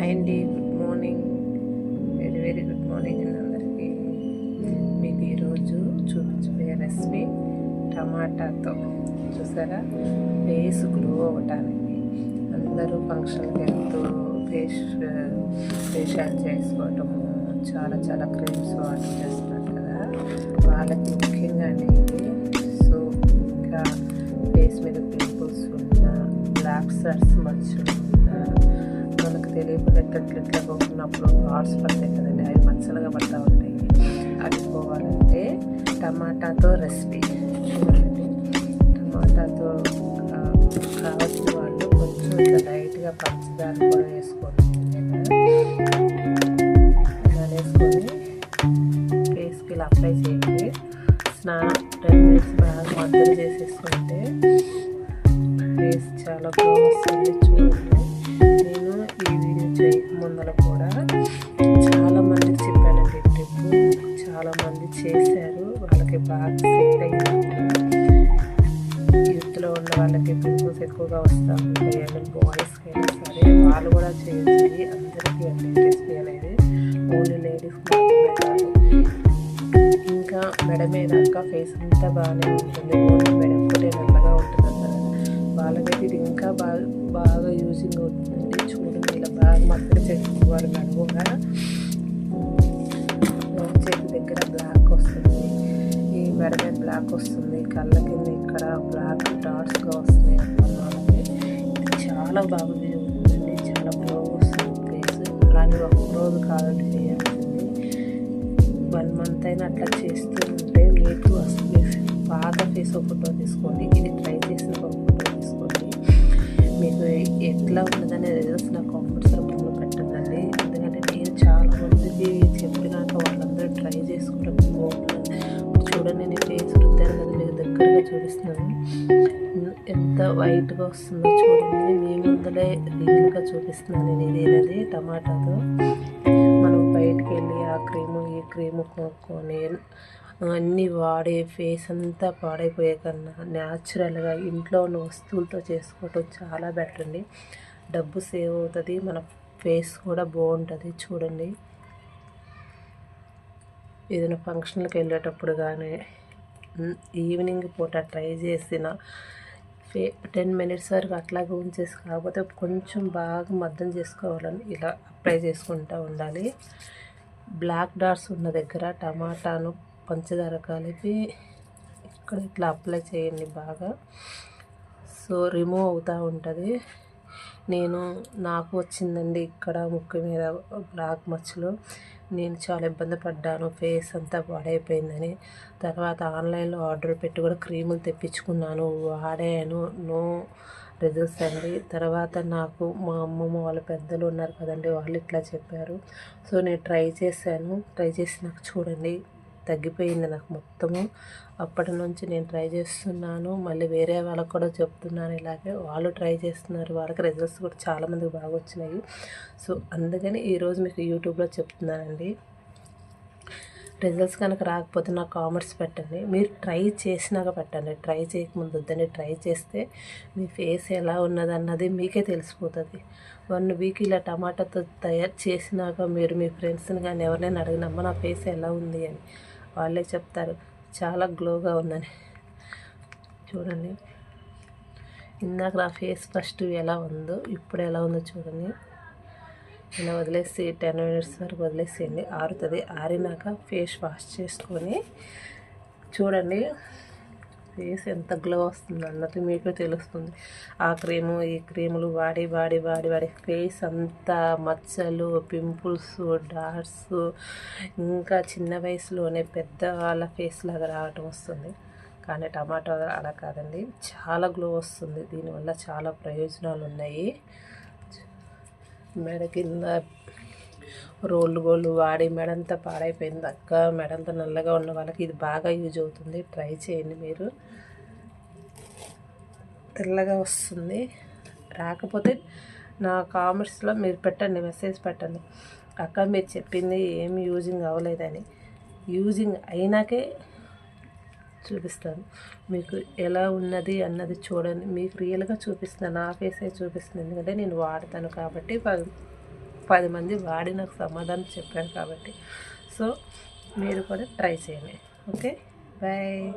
Hi అండి good morning. Very very good morning అండి అందరికీ. మీకు ఈరోజు చూపించబోయే రెసిపీ టమాటాతో. చూసారా? ఫేస్ గ్లో అవ్వటానికి. అందరూ ఫంక్షన్కి వెళ్తూ ఫేస్ ఫేషియల్ చేసుకోవటము చాలా చాలా క్రీమ్స్ వాటర్ చేస్తున్నారు కదా? వాళ్ళకి ముఖ్యంగా అనేది సో ఇంకా ఫేస్ మీద పింపుల్స్ ఉన్న బ్లాక్ సర్స్ మచ్చలు తెలియకుండా ఇట్లా పోకున్నప్పుడు హార్ట్స్ పడతాయి కదండి అవి మచ్చలుగా పడతా ఉంటాయి అది పోవాలంటే టమాటాతో రెసిపీ చూడండి టమాటాతో ఆ, కావాల్సిన వాళ్ళు కొంచెం ఇట్లా లైట్గా పంచదార కూడా వేసుకోండి ఇలా వేసుకొని ఫేస్కి ఇలా అప్లై చేయండి స్నానం టెన్ మినిట్స్ బాగా మద్దతు చేసేసుకుంటే ఫేస్ చాలా గ్లో వస్తుంది చూడండి. ముందర కూడా చాలామంది చెప్పానండి ట్రిప్ చాలామంది చేశారు. వాళ్ళకి బాగా సెట్ అయ్యింది యూత్లో ఉన్న వాళ్ళకి పింపుల్స్ ఎక్కువగా వస్తూ ఉంటాయి అండ్ బాయ్స్కి అయినా సరే వాళ్ళు కూడా చేయొచ్చు అందరికీ అండి అనేది ఓన్లీ లేడీస్ ఇంకా మెడ మీద ఇంకా ఫేస్ అంతా బాగానే ఉంటుంది. ఓన్లీ మెడ ఒకటే నల్లగా ఉంటుంది అన్నారు వాళ్ళకైతే ఇది ఇంకా బాగా బాగా యూజింగ్ అవుతుందండి. చూడండి. బాగా మద్దతు చేసుకోవాలి నడువుగా చేతి దగ్గర బ్లాక్ వస్తుంది ఈ మెడ బ్లాక్ వస్తుంది కళ్ళ కింద ఇక్కడ బ్లాక్ డాట్స్గా వస్తున్నాయి అనుకున్న ఇది చాలా బాగా ఉంటుందండి చాలా గ్లో వస్తుంది ఫేస్ అలానే ఒక రోజు కాదండి చేయాల్సింది వన్ మంత్ అయినా అట్లా చేస్తూ ఉంటే మీకు అసలు బాగా ఫేస్ ఒక ఫోటో తీసుకోండి ఇది ట్రై చేసిన ఒక ఫోటో తీసుకోండి మీకు ఎట్లా ఉన్నదనే రిజల్ట్స్ నాకు. చూడండి నేను ఫేస్ రుద్దాను కదా మీకు దగ్గరగా చూపిస్తున్నాను ఎంత వైట్గా వస్తుందో చూడండి మీ ముందరే రియల్గా చూపిస్తున్నాను నేను ఇదేనది టమాటాతో. మనం బయటికి వెళ్ళి ఆ క్రీము ఈ క్రీము కొనుక్కొని అన్నీ వాడే ఫేస్ అంతా పాడైపోయే కన్నా న్యాచురల్గా ఇంట్లో ఉన్న వస్తువులతో చేసుకోవటం చాలా బెటర్ అండి. డబ్బు సేవ్ అవుతుంది మన ఫేస్ కూడా బాగుంటుంది చూడండి. ఏదైనా ఫంక్షన్లకు వెళ్ళేటప్పుడు కానీ ఈవినింగ్ పూట ట్రై చేసిన ఫే టెన్ మినిట్స్ వరకు అట్లాగే ఉంచేసి కాకపోతే కొంచెం బాగా మద్దం చేసుకోవాలని ఇలా అప్లై చేసుకుంటూ ఉండాలి. బ్లాక్ డాట్స్ ఉన్న దగ్గర టమాటాను పంచదార కలిపి ఇక్కడ ఇట్లా అప్లై చేయండి బాగా. సో రిమూవ్ అవుతూ ఉంటుంది. నేను నాకు వచ్చిందండి ఇక్కడ ముక్కు మీద బ్లాక్ మచ్చలు. నేను చాలా ఇబ్బంది పడ్డాను. ఫేస్ అంతా పాడైపోయిందని. తర్వాత ఆన్లైన్లో ఆర్డర్ పెట్టి కూడా క్రీములు తెప్పించుకున్నాను. వాడాను. నో రిజల్ట్స్ అండి. తర్వాత నాకు మా అమ్మమ్మ వాళ్ళ పెద్దలు ఉన్నారు కదండి వాళ్ళు ఇట్లా చెప్పారు. సో నేను ట్రై చేశాను. ట్రై చేసి నాకు చూడండి. తగ్గిపోయింది నాకు మొత్తము. అప్పటి నుంచి నేను ట్రై చేస్తున్నాను. మళ్ళీ వేరే వాళ్ళకు కూడా చెప్తున్నాను ఇలాగే. వాళ్ళు ట్రై చేస్తున్నారు. వాళ్ళకి రిజల్ట్స్ కూడా చాలామందికి బాగా వచ్చినాయి. సో అందుకని ఈరోజు మీకు యూట్యూబ్లో చెప్తున్నానండి. రిజల్ట్స్ కనుక రాకపోతే నాకు కామెంట్స్ పెట్టండి. మీరు ట్రై చేసినాక పెట్టండి. ట్రై చేయకముందు వద్దని ట్రై చేస్తే మీ ఫేస్ ఎలా ఉన్నది అన్నది మీకే తెలిసిపోతుంది. వన్ వీక్ ఇలా టమాటాతో తయారు చేసినాక మీరు మీ ఫ్రెండ్స్ని కానీ ఎవరినైనా అడిగినమ్మా నా ఫేస్ ఎలా ఉంది? అని. వాళ్ళే చెప్తారు. చాలా గ్లోగా ఉందని. చూడండి. ఇందాక నా ఫేస్ ఫస్ట్ ఎలా ఉందో ఇప్పుడు ఎలా ఉందో చూడండి. ఇలా వదిలేసి టెన్ మినిట్స్ వరకు వదిలేసేయండి. ఆరుతుంది. ఆరినాక ఫేస్ వాష్ చేసుకొని చూడండి. ఫేస్ ఎంత గ్లో వస్తుంది అన్నది మీకు తెలుస్తుంది. ఆ క్రీము ఈ క్రీములు వాడి వాడి వాడి వాడి ఫేస్ అంతా మచ్చలు పింపుల్స్ డాట్స్ ఇంకా చిన్న వయసులోనే పెద్దవాళ్ళ ఫేస్ లాగా రావటం వస్తుంది. కానీ టమాటో అలా కాదండి చాలా గ్లో వస్తుంది. దీనివల్ల చాలా ప్రయోజనాలు ఉన్నాయి మెడ కింద రోళ్ళు గోళ్ళు వాడి మెడంతా పాడైపోయింది. అక్క మెడంతా నల్లగా ఉన్న వాళ్ళకి ఇది బాగా యూజ్ అవుతుంది. ట్రై చేయండి మీరు. తెల్లగా వస్తుంది. రాకపోతే నా కామెంట్స్లో మీరు పెట్టండి మెసేజ్ పెట్టండి. అక్క మీరు చెప్పింది ఏమి యూజింగ్ అవ్వలేదని. యూజింగ్ అయినాకే చూపిస్తాను. మీకు ఎలా ఉన్నది అన్నది చూడండి. మీకు రియల్గా చూపిస్తున్నాను నా ఫేసే చూపిస్తుంది. ఎందుకంటే నేను వాడతాను కాబట్టి పది మంది వాడి నాకు సమాధానం చెప్పారు కాబట్టి. సో మీరు కూడా ట్రై చేయండి. ఓకే? బాయ్.